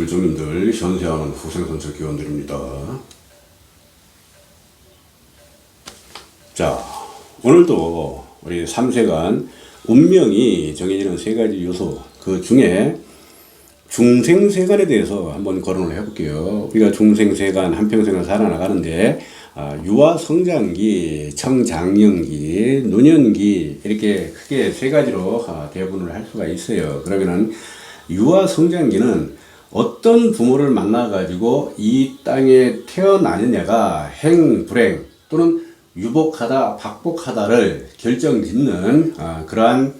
불종님들 현세하는 후생선수 기원드립니다. 자, 오늘도 우리 3세간 운명이 정해지는 세 가지 요소 그 중에 중생세간에 대해서 한번 거론을 해볼게요. 우리가 중생세간 한평생을 살아나가는데 아, 유아 성장기, 청장년기, 노년기 이렇게 크게 세 가지로 아, 대분을 할 수가 있어요. 그러면은 유아 성장기는 어떤 부모를 만나가지고 이 땅에 태어나느냐가 행, 불행 또는 유복하다, 박복하다를 결정 짓는 아, 그러한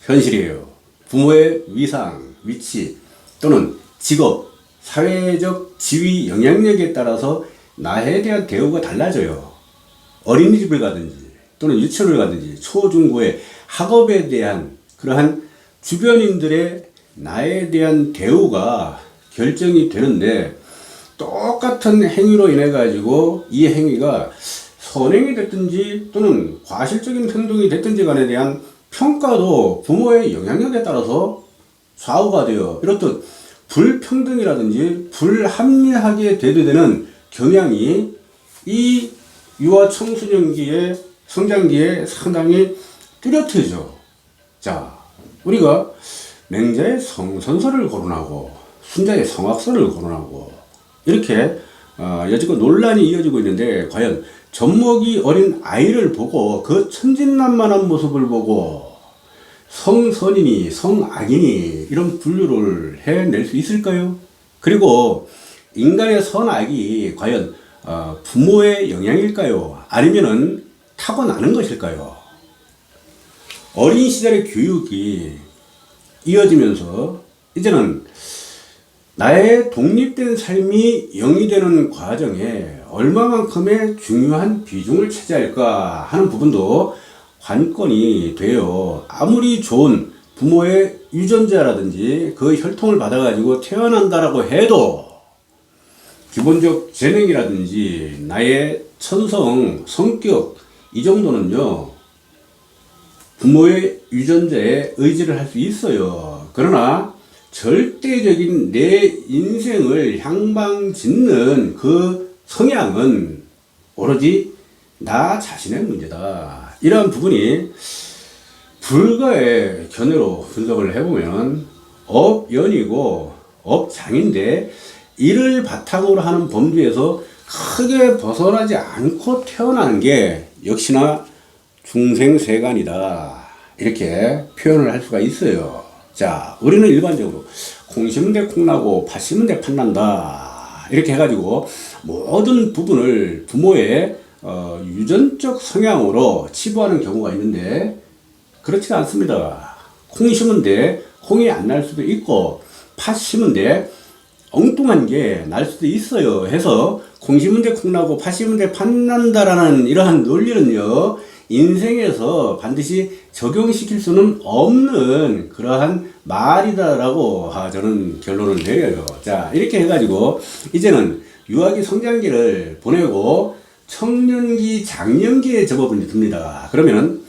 현실이에요. 부모의 위상, 위치 또는 직업, 사회적 지위, 영향력에 따라서 나에 대한 대우가 달라져요. 어린이집을 가든지 또는 유치원을 가든지 초 중 고의 학업에 대한 그러한 주변인들의 나에 대한 대우가 결정이 되는데 똑같은 행위로 인해 가지고 이 행위가 선행이 됐든지 또는 과실적인 행동이 됐든지 간에 대한 평가도 부모의 영향력에 따라서 좌우가 되어 이렇듯 불평등이라든지 불합리하게 대두되는 경향이 이 유아 청소년기의 성장기에 상당히 뚜렷해져. 자, 우리가 맹자의 성선설을 거론하고 순자의 성악설을 거론하고 이렇게 어, 여지껏 논란이 이어지고 있는데 과연 젖먹이 어린 아이를 보고 그 천진난만한 모습을 보고 성선이니 성악이니 이런 분류를 해낼 수 있을까요? 그리고 인간의 선악이 과연 어, 부모의 영향일까요? 아니면은 타고나는 것일까요? 어린 시절의 교육이 이어지면서 이제는 나의 독립된 삶이 영위되는 과정에 얼마만큼의 중요한 비중을 차지할까 하는 부분도 관건이 돼요. 아무리 좋은 부모의 유전자라든지 그 혈통을 받아가지고 태어난다라고 해도 기본적 재능이라든지 나의 천성, 성격 이 정도는요 부모의 유전자에 의지를 할 수 있어요. 그러나 절대적인 내 인생을 향방 짓는 그 성향은 오로지 나 자신의 문제다. 이러한 부분이 불가의 견해로 분석을 해보면 업연이고 업장인데 이를 바탕으로 하는 범주에서 크게 벗어나지 않고 태어나는 게 역시나 중생세간이다. 이렇게 표현을 할 수가 있어요. 자, 우리는 일반적으로 콩 심은 데 콩나고 팥 심은 데 팥난다. 이렇게 해가지고 모든 부분을 부모의 어, 유전적 성향으로 치부하는 경우가 있는데 그렇지가 않습니다. 콩 심은 데 콩이 안 날 수도 있고 팥 심은 데 엉뚱한 게 날 수도 있어요. 해서 콩 심은 데 콩 나고 팥 심은 데 팥 난다라는 이러한 논리는요. 인생에서 반드시 적용시킬 수는 없는 그러한 말이다라고 아, 저는 결론을 내려요. 자, 이렇게 해가지고 이제는 유아기 성장기를 보내고 청년기, 장년기에 접어들이 듭니다. 그러면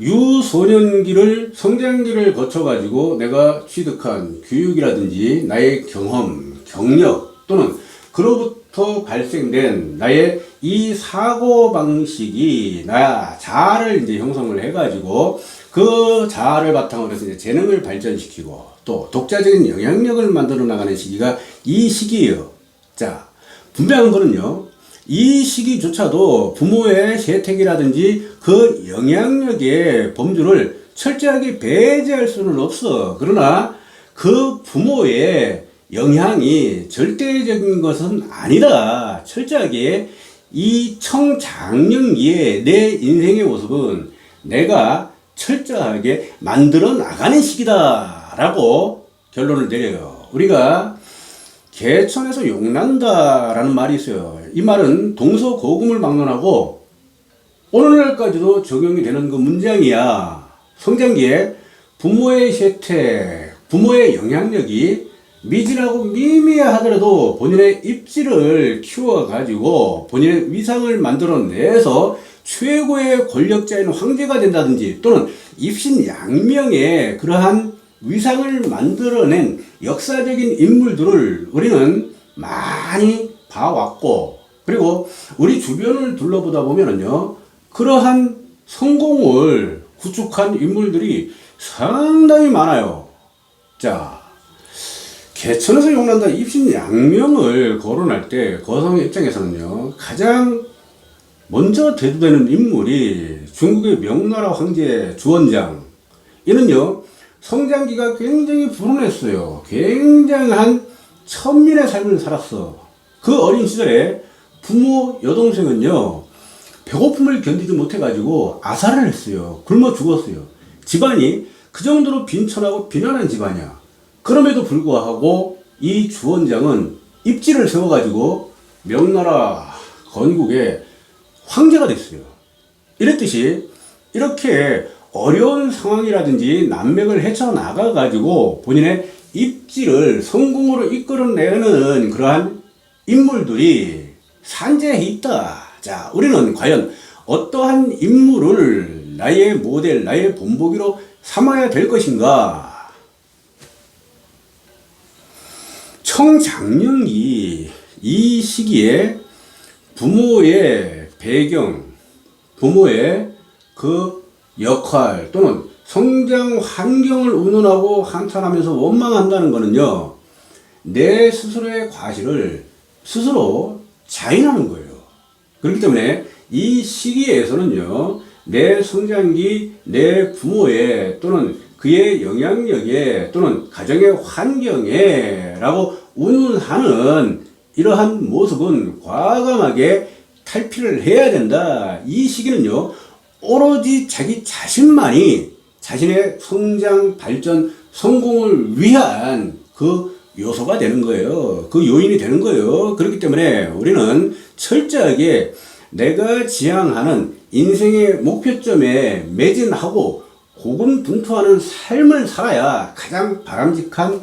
유소년기를 성장기를 거쳐가지고 내가 취득한 교육이라든지 나의 경험, 경력 또는 그로부터 발생된 나의 이 사고 방식이 나 자아를 이제 형성을 해가지고 그 자아를 바탕으로 해서 이제 재능을 발전시키고 또 독자적인 영향력을 만들어 나가는 시기가 이 시기예요. 자, 분명한 거는요. 이 시기조차도 부모의 혜택이라든지 그 영향력의 범주를 철저하게 배제할 수는 없어. 그러나 그 부모의 영향이 절대적인 것은 아니다. 철저하게 이 청장년기의 내 인생의 모습은 내가 철저하게 만들어 나가는 시기다 라고 결론을 내려요. 우리가 개천에서 용난다 라는 말이 있어요. 이 말은 동서고금을 막론하고 오늘날까지도 적용이 되는 그 문장이야. 성장기에 부모의 혜택, 부모의 영향력이 미진하고 미미하더라도 본인의 입지를 키워가지고 본인의 위상을 만들어내서 최고의 권력자인 황제가 된다든지 또는 입신양명의 그러한 위상을 만들어낸 역사적인 인물들을 우리는 많이 봐왔고 그리고 우리 주변을 둘러보다 보면은요 그러한 성공을 구축한 인물들이 상당히 많아요. 자, 개천에서 용난다 입신 양명을 거론할 때 거성의 입장에서는요 가장 먼저 대두되는 인물이 중국의 명나라 황제 주원장. 이는요 성장기가 굉장히 불운했어요. 굉장한 천민의 삶을 살았어. 그 어린 시절에 부모 여동생은요 배고픔을 견디지 못해가지고 아사를 했어요. 굶어 죽었어요. 집안이 그 정도로 빈천하고 빈연한 집안이야 그럼에도 불구하고 이 주원장은 입지를 세워가지고 명나라 건국의 황제가 됐어요. 이랬듯이 이렇게 어려운 상황이라든지 난맥을 헤쳐나가가지고 본인의 입지를 성공으로 이끌어내는 그러한 인물들이 산재해 있다. 자, 우리는 과연 어떠한 인물을 나의 모델, 나의 본보기로 삼아야 될 것인가? 청장년기 이 시기에 부모의 배경, 부모의 그 역할 또는 성장 환경을 운운하고 한탄하면서 원망한다는 것은요, 내 스스로의 과실을 스스로 자인하는 거예요. 그렇기 때문에 이 시기에서는요, 내 성장기, 내 부모의 또는 그의 영향력에 또는 가정의 환경에 라고 운운하는 이러한 모습은 과감하게 탈피를 해야 된다. 이 시기는요, 오로지 자기 자신만이 자신의 성장, 발전, 성공을 위한 그 요소가 되는 거예요. 그 요인이 되는 거예요. 그렇기 때문에 우리는 철저하게 내가 지향하는 인생의 목표점에 매진하고 고군분투하는 삶을 살아야 가장 바람직한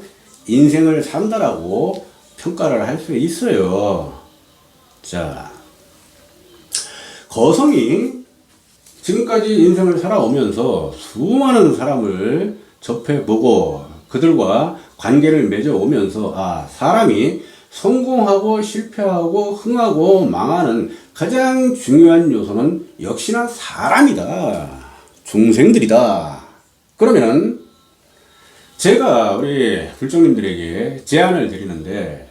인생을 산다라고 평가를 할 수 있어요. 자, 거성이 지금까지 인생을 살아오면서 수많은 사람을 접해보고 그들과 관계를 맺어오면서 아, 사람이 성공하고 실패하고 흥하고 망하는 가장 중요한 요소는 역시나 사람이다. 중생들이다. 그러면 제가 우리 불정님들에게 제안을 드리는데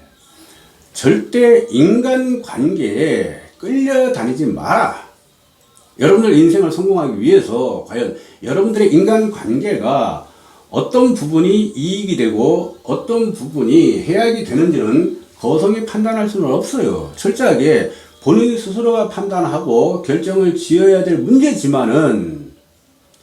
절대 인간 관계에 끌려다니지 마라. 여러분들 인생을 성공하기 위해서 과연 여러분들의 인간 관계가 어떤 부분이 이익이 되고 어떤 부분이 해악이 되는지는 거성이 판단할 수는 없어요. 철저하게 본인 스스로가 판단하고 결정을 지어야 될 문제지만은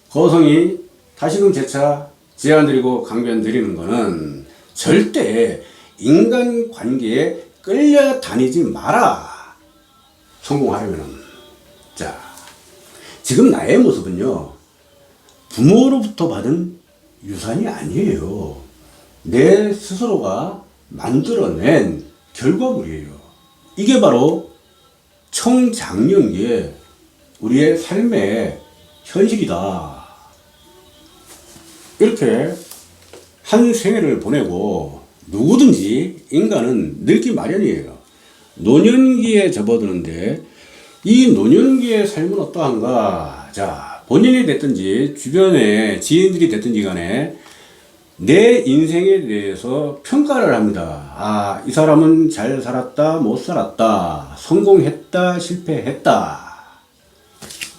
거성이 다시금 재차 제안 드리고 강변 드리는 거는 절대 인간 관계에 끌려다니지 마라. 성공하려면은. 자, 지금 나의 모습은요, 부모로부터 받은 유산이 아니에요. 내 스스로가 만들어낸 결과물이에요. 이게 바로 청장년기의 우리의 삶의 현실이다. 이렇게 한 생애를 보내고 누구든지 인간은 늙기 마련이에요. 노년기에 접어드는데 이 노년기의 삶은 어떠한가? 자, 본인이 됐든지 주변의 지인들이 됐든지 간에 내 인생에 대해서 평가를 합니다. 아, 이 사람은 잘 살았다, 못 살았다, 성공했다, 실패했다.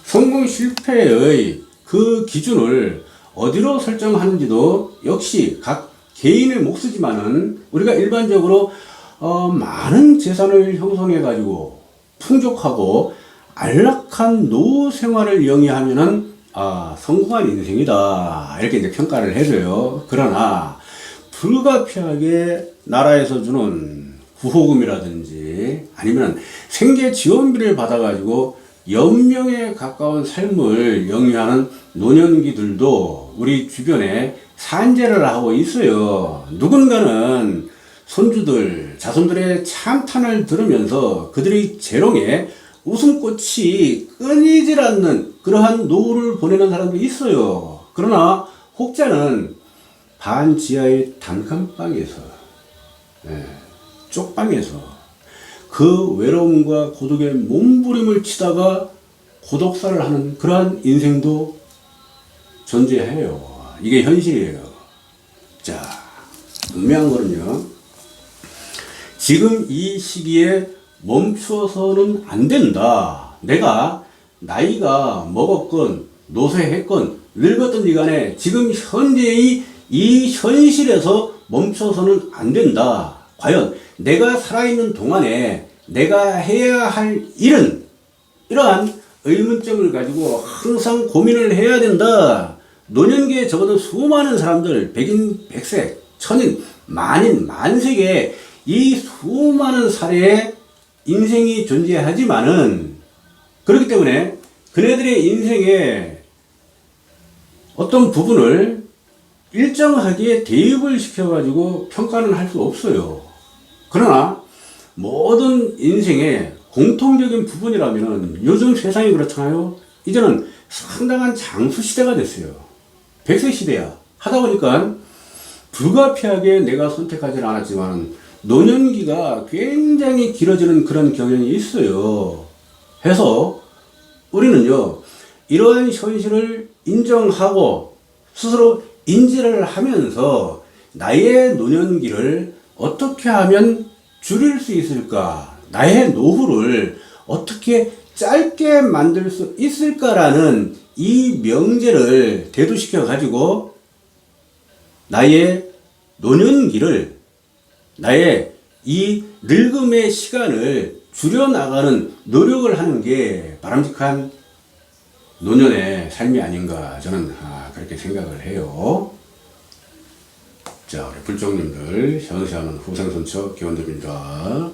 성공 실패의 그 기준을 어디로 설정하는지도 역시 각 개인의 몫이지만은 우리가 일반적으로 어, 많은 재산을 형성해 가지고 풍족하고 안락한 노후 생활을 영위하면은 아 성공한 인생이다 이렇게 이제 평가를 해줘요. 그러나 불가피하게 나라에서 주는 구호금이라든지 아니면 생계 지원비를 받아가지고 연명에 가까운 삶을 영위하는 노년기들도 우리 주변에 산재를 하고 있어요. 누군가는 손주들, 자손들의 참탄을 들으면서 그들의 재롱에 웃음꽃이 끊이질 않는 그러한 노후를 보내는 사람도 있어요. 그러나 혹자는 반지하의 단칸방에서 예, 쪽방에서 그 외로움과 고독의 몸부림을 치다가 고독사를 하는 그러한 인생도 존재해요. 이게 현실이에요. 자, 분명한 거는요. 지금 이 시기에 멈추어서는 안 된다. 내가 나이가 먹었건 노쇠했건 늙었던 이간에 지금 현재의 이 현실에서 멈춰서는 안 된다. 과연 내가 살아있는 동안에 내가 해야 할 일은 이러한 의문점을 가지고 항상 고민을 해야 된다. 노년기에 적어도 수많은 사람들, 백인, 백색, 천인, 만인, 만세계 이 수많은 사례의 인생이 존재하지만은 그렇기 때문에 그네들의 인생에 어떤 부분을 일정하게 대입을 시켜가지고 평가는 할 수 없어요. 그러나 모든 인생의 공통적인 부분이라면 요즘 세상이 그렇잖아요. 이제는 상당한 장수 시대가 됐어요. 백세 시대야. 하다 보니까 불가피하게 내가 선택하지는 않았지만 노년기가 굉장히 길어지는 그런 경향이 있어요. 해서 우리는요, 이러한 현실을 인정하고 스스로 인지를 하면서 나의 노년기를 어떻게 하면 줄일 수 있을까? 나의 노후를 어떻게 짧게 만들 수 있을까라는 이 명제를 대두시켜 가지고 나의 노년기를 나의 이 늙음의 시간을 줄여나가는 노력을 하는 게 바람직한 노년의 삶이 아닌가 저는 아, 그렇게 생각을 해요. 자, 우리 불종님들 현세하는 후생선처 기원드립니다.